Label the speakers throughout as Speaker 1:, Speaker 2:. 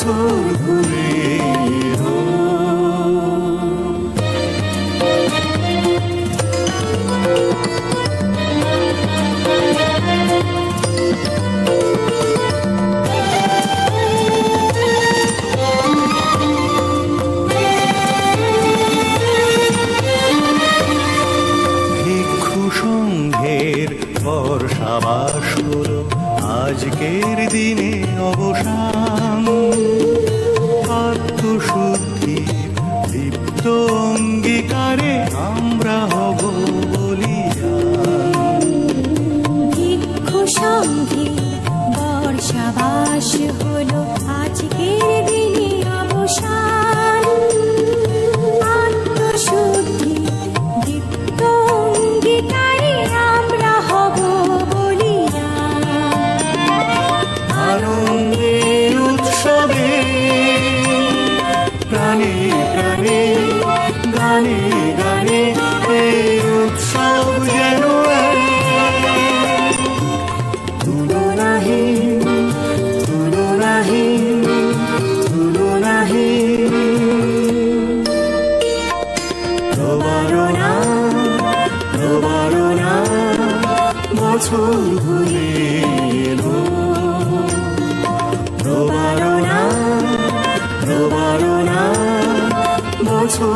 Speaker 1: বছর
Speaker 2: ঘুরে বর্ষাবাস হলো আজকের দিনে অবসান।
Speaker 1: আত্মশুদ্ধি দীপ্ত অঙ্গীকারে আমরা
Speaker 2: গানে গানে এই উৎসব যেন। তুলনাহীন তুলনাহীন তুলনাহীন প্রবারণা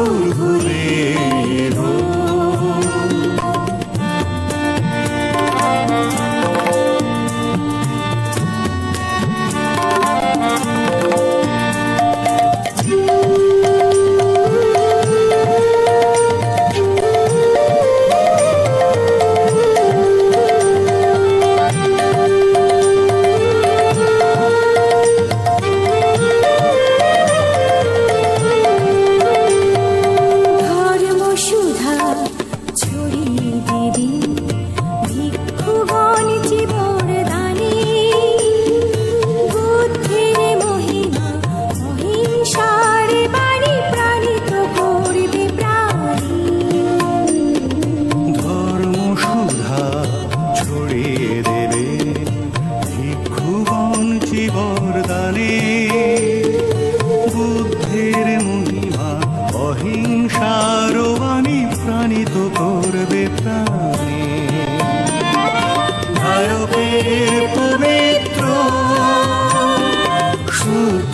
Speaker 2: বছর
Speaker 1: ছড়িয়ে দেবে ভিক্ষুগণ
Speaker 2: জীবর দানে বুদ্ধের মহিমা, অহিংসার বাণী প্রাণিত করবে প্রাণী। ভারতের পবিত্র, শুদ্ধ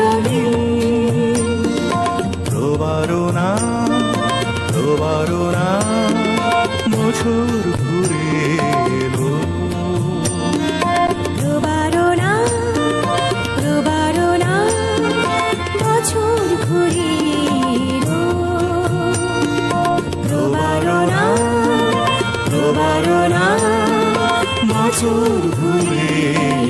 Speaker 2: প্রবারণা বছর ঘুরে